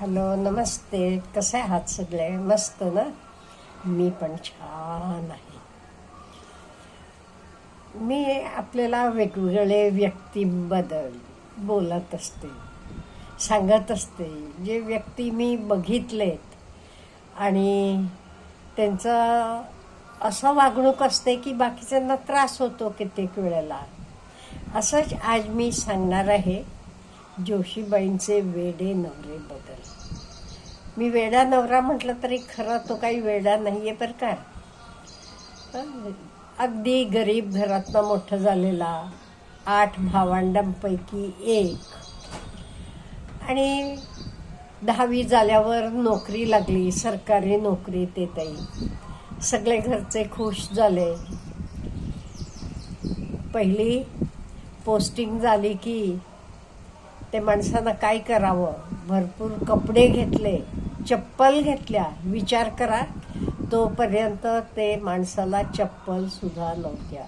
Hello नमस्ते. कसे आहात सगळे? मस्त ना? मी पण छान आहे. मी आपल्याला वेगवेगळे व्यक्तींबद्दल बोलत असते सांगत असते. जे व्यक्ती मी बघितलेत आणि त्यांचं असं वागणूक असते की बाकीच्यांना त्रास होतो कित्येक वेळेला. असंच आज मी सांगणार आहे. जोशीबाईंचे वेडे नवरे बदल. मी वेडा नवरा म्हटलं तरी खरं तो काही वेडा नाही आहे बरं का. अगदी गरीब घरातनं मोठं झालेला आठ भावंडांपैकी एक. आणि दहावी झाल्यावर नोकरी लागली सरकारी नोकरी ते ताई. सगळे घरचे खुश झाले. पहिली पोस्टिंग झाली की ते माणसानं काय करावं? भरपूर कपडे घेतले चप्पल घेतल्या. विचार करा तोपर्यंत ते माणसाला चप्पल सुद्धा नव्हत्या.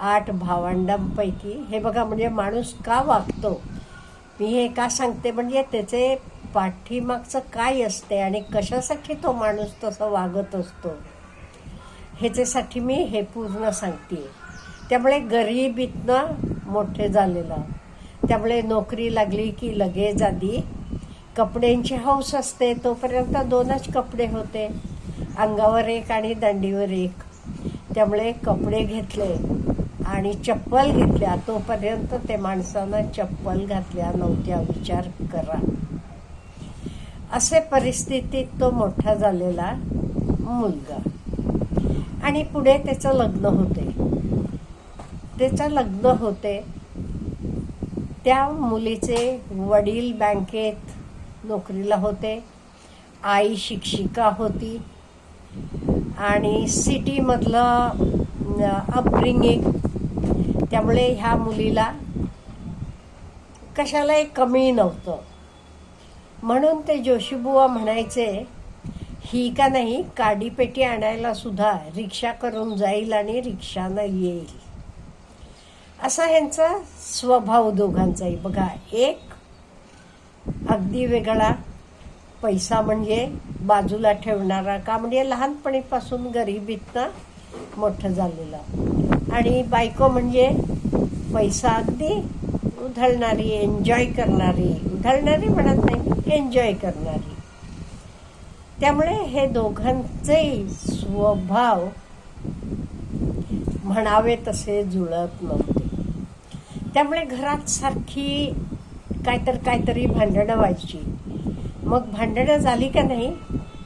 आठ भावंडांपैकी हे बघा म्हणजे माणूस का वागतो? मी हे का सांगते? म्हणजे त्याचे पाठीमागचं काय असते आणि कशासाठी तो माणूस तसं वागत असतो? ह्याच्यासाठी मी हे पूर्ण सांगते. त्यामुळे गरिबीतनं मोठे झालेलं. त्यामुळे नोकरी लागली की लगेच आधी कपड्यांची हौस असते तोपर्यंत दोनच कपडे होते. अंगावर एक आणि दांडीवर एक. त्यामुळे कपडे घेतले आणि चप्पल घेतल्या. तोपर्यंत ते माणसानं चप्पल घातल्या नव्हत्या. विचार करा. असे परिस्थितीत तो मोठा झालेला मुलगा. आणि पुढे त्याचं लग्न होते. त्याचं लग्न होते. त्या मुलीचे वडील बँकेत नोकरीला होते. आई शिक्षिका होती. आणि सिटीमधलं अपब्रिंगिंग त्यामुळे ह्या मुलीला कशालाही कमी नव्हतं. म्हणून ते जोशीबुवा म्हणायचे ही का नाही काडीपेटी आणायला सुद्धा रिक्षा करून जाईल आणि रिक्षानं येईल. असा ह्यांचा स्वभाव दोघांचाही. बघा एक अगदी वेगळा पैसा म्हणजे बाजूला ठेवणारा का? म्हणजे लहानपणीपासून गरिबीतनं मोठं झालेलं. आणि बायको म्हणजे पैसा अगदी उधळणारी एन्जॉय करणारी. उधळणारी म्हणत नाही एन्जॉय करणारी. त्यामुळे हे दोघांचेही स्वभाव म्हणावे तसे जुळत नव्हते. त्यामुळे घरात सारखी काहीतर काहीतरी भांडणं व्हायची. मग भांडणं झाली का नाही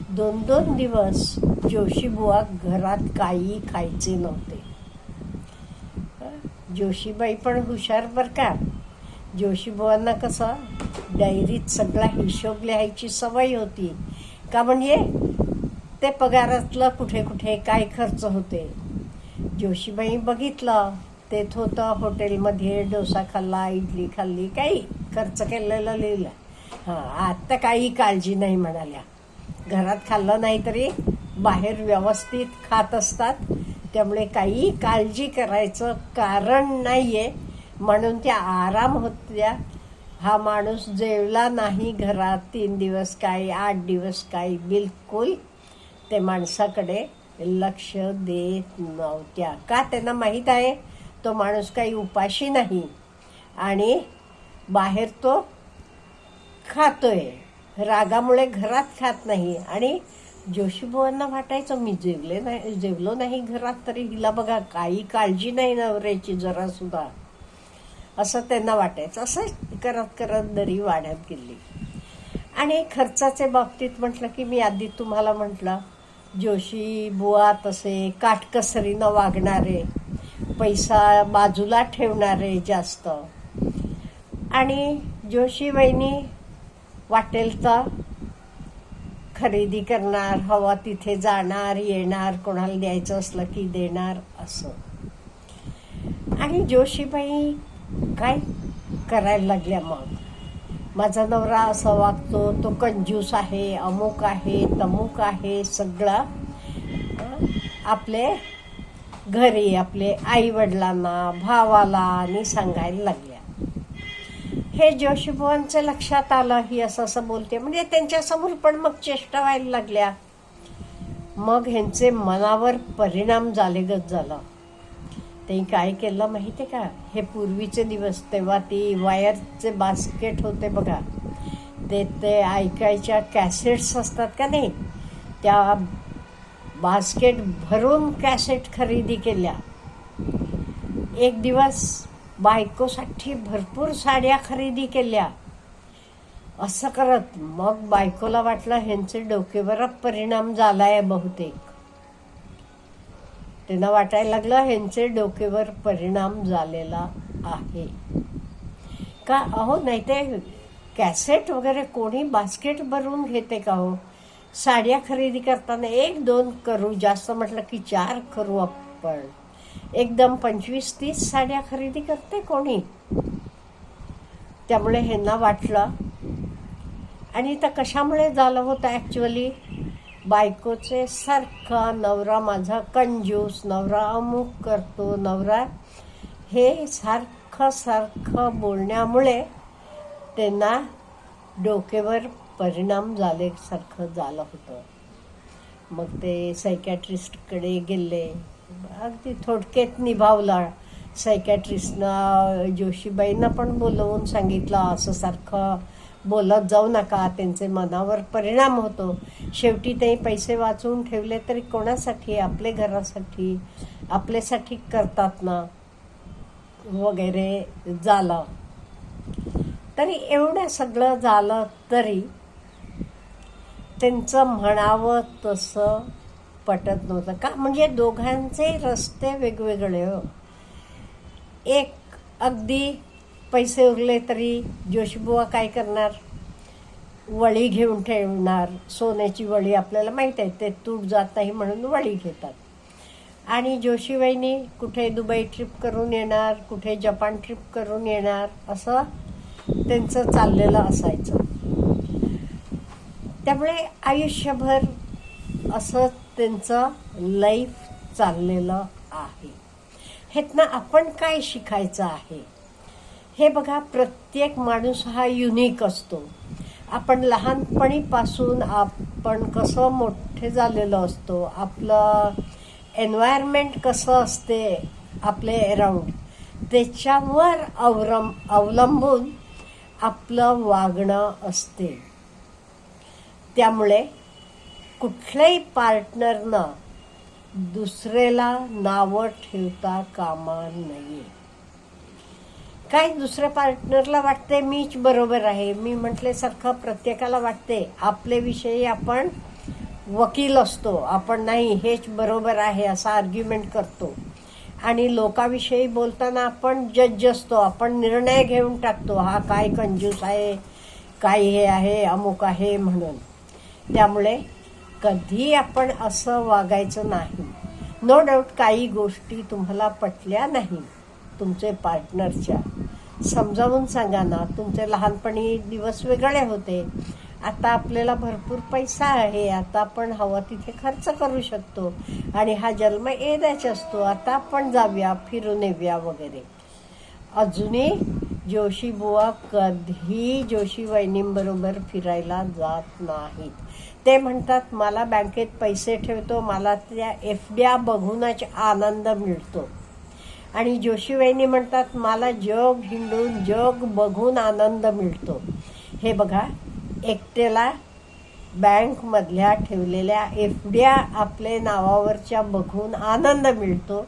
दोन दोन दिवस जोशीबुवा घरात काही खायचे नव्हते. जोशीबाई पण हुशार बर का? जोशीबुवांना कसं डायरीत सगळा हिशोब लिहायची सवय होती. का म्हणजे ते पगारातलं कुठे कुठे काय खर्च होते. जोशीबाई बघितलं तेच होतं हॉटेलमध्ये डोसा खाल्ला इडली खाल्ली काही खर्च केलेलं लिहिलं. हां आत्ता काही काळजी नाही म्हणाल्या. घरात खाल्लं नाही तरी बाहेर व्यवस्थित खात असतात. त्यामुळे काही काळजी करायचं कारण नाही आहे म्हणून त्या आराम होत्या. हा माणूस जेवला नाही घरात. तीन दिवस काय आठ दिवस काय बिलकुल ते माणसाकडे लक्ष देत नव्हत्या. का त्यांना माहीत आहे? तो माणूस काही उपाशी नाही. आणि बाहेर तो खातोय. रागामुळे घरात खात नाही. आणि जोशीबुवांना वाटायचं मी जेवले नाही जेवलो नाही घरात तरी हिला बघा काही काळजी नाही नवऱ्याची जरासुद्धा असं त्यांना वाटायचं. असं करत करत दरी वाढत गेली. आणि खर्चाच्या बाबतीत म्हटलं की मी आधी तुम्हाला म्हटलं जोशी बुवा तसे काटकसरीनं वागणारे पैसा बाजूला ठेवणारे जास्त. आणि जोशी वहिनी वाटेल तर खरेदी करणार हवा तिथे जाणार येणार कोणाला द्यायचं असलं की देणार असं. आणि जोशीबाई काय करायला लागल्या मग? माझा नवरा असा वागतो तो कंजूस आहे अमुक आहे तमुक आहे सगळा आपले घरी आपले आई वडिलांना भावाला आणि सांगायला लागल्या. हे जोशीबुवांचं लक्षात आलं ही असं असं बोलते. म्हणजे त्यांच्यासमोर पण मग चेष्टा व्हायला लागल्या. मग ह्यांचे मनावर परिणाम झाले गत झाला. ते काय केलं माहिती का? हे पूर्वीचे दिवस तेव्हा ती वायरचे बास्केट होते बघा. ते ते ऐकायच्या कॅसेट्स असतात का नाही? त्या बास्केट भरून कॅसेट खरेदी केल्या. एक दिवस बायकोसाठी भरपूर साड्या खरेदी केल्या. असं करत मग बायकोला वाटलं ह्यांचे डोकेवर परिणाम झालाय बहुतेक. त्यांना वाटायला लागलं ह्यांचे डोकेवर परिणाम झालेला आहे. का अहो नाही ते कॅसेट वगैरे कोणी बास्केट भरून घेते का हो? साड्या खरेदी करताना एक दोन करू. जास्त म्हटलं की चार करू आपण. एकदम पंचवीस तीस साड्या खरेदी करते कोणी. त्यामुळे ह्यांना वाटलं. आणि तर कशामुळे झालं होतं ॲक्च्युअली बायकोचे सारखा नवरा माझा कंजूस नवरा अमुक करतो नवरा. हे सारखं सारखं बोलण्यामुळे त्यांना डोकेवर परिणाम झाल्यासारखं झालं होतं. मग ते सायकॅट्रिस्टकडे गेले. अगदी थोडक्यात निभावला. सायकॅट्रिस्टनं जोशीबाईंना पण बोलवून सांगितलं असं सारखं बोलत जाऊ नका त्यांचे मनावर परिणाम होतो. शेवटी ते पैसे वाचवून ठेवले तरी कोणासाठी? आपले घरासाठी आपल्यासाठी करतात ना वगैरे झालं. तरी एवढं सगळं झालं तरी त्यांचं म्हणावं तसं पटत नव्हतं. का म्हणजे दोघांचे रस्ते वेगवेगळे हो. एक अगदी पैसे उरले तरी जोशीबुवा काय करणार? वळी घेऊन ठेवणार. सोन्याची वळी आपल्याला माहीत आहे ते तूट जात नाही म्हणून वळी घेतात. आणि जोशीबाईनी कुठे दुबई ट्रिप करून येणार कुठे जपान ट्रिप करून येणार असं त्यांचं चाललेलं असायचं. त्यामुळे आयुष्यभर असं त्यांचं लाईफ चाललेलं आहे. ह्यातनं आपण काय शिकायचं आहे? हे बघा प्रत्येक माणूस हा युनिक असतो. आपण लहानपणीपासून आपण कसं मोठे झालेलो असतो आपलं एन्व्हायरमेंट कसं असते आपले अराउंड त्याच्यावर अवलंब अवलंबून आपलं वागणं असते. त्यामुळे कुठल्याही पार्टनरनं दुसऱ्याला नावं ठेवता कामा नये. काय दुसऱ्या पार्टनरला वाटते मीच बरोबर आहे. मी म्हटल्यासारखं प्रत्येकाला वाटते आपल्याविषयी आपण वकील असतो. आपण नाही हेच बरोबर आहे असा आर्ग्युमेंट करतो. आणि लोकाविषयी बोलताना आपण जज असतो. आपण निर्णय घेऊन टाकतो. हा काय कंजूस आहे काय हे आहे अमुक आहे म्हणून. त्यामुळे कधी आपण असं वागायचं नाही. नो डाऊट काही गोष्टी तुम्हाला पटल्या नाही तुमचे पार्टनरच्या समजावून सांगा ना तुमचे लहानपणी दिवस वेगळे होते. आता आपल्याला भरपूर पैसा आहे आता आपण हवा तिथे खर्च करू शकतो. आणि हा जन्म येण्याचा असतो आता आपण जाऊया फिरून येऊया वगैरे. अजूनही जोशीबुवा कधी जोशी वहिनींबरोबर फिरायला जात नाहीत. ते म्हणतात मला बँकेत पैसे ठेवतो मला त्या एफ ड्या बघूनच आनंद मिळतो. आणि जोशी वहिनी म्हणतात मला जग हिंडून जग बघून आनंद मिळतो. हे बघा एकट्याला बँकमधल्या ठेवलेल्या एफ ड्या आपले नावावरच्या बघून आनंद मिळतो.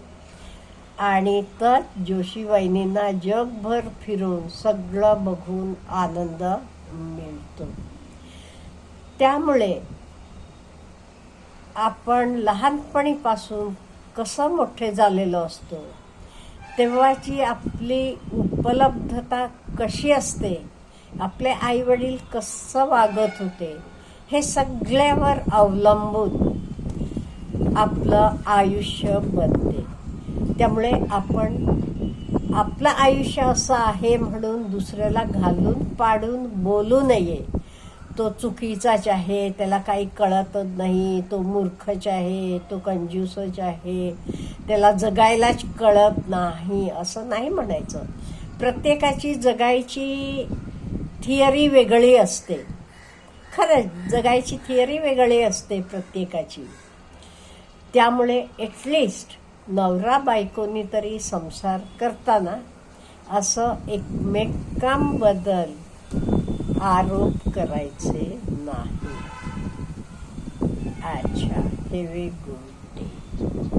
आणि तर जोशी वहिनींना जगभर फिरून सगळं बघून आनंद मिळतो. त्यामुळे आपण लहानपणीपासून कसं मोठे झालेलो असतो तेव्हाची आपली उपलब्धता कशी असते आपले आईवडील कसं वागत होते हे सगळ्यावर अवलंबून आपलं आयुष्य बनते. त्यामुळे आपण आपलं आयुष्य असं आहे म्हणून दुसऱ्याला घालून पाडून बोलू नये. तो चुकीचाच आहे त्याला काही कळतच नाही तो मूर्खच आहे तो कंजूसच आहे त्याला जगायलाच कळत नाही असं नाही म्हणायचं. प्रत्येकाची जगायची थिअरी वेगळी असते. खरंच जगायची थिअरी वेगळी असते प्रत्येकाची. त्यामुळे ॲटलिस्ट नवरा बायकोनी तरी संसार करताना असं एकमेकांबद्दल आरोप करायचे नाही. अच्छा हे वेगळं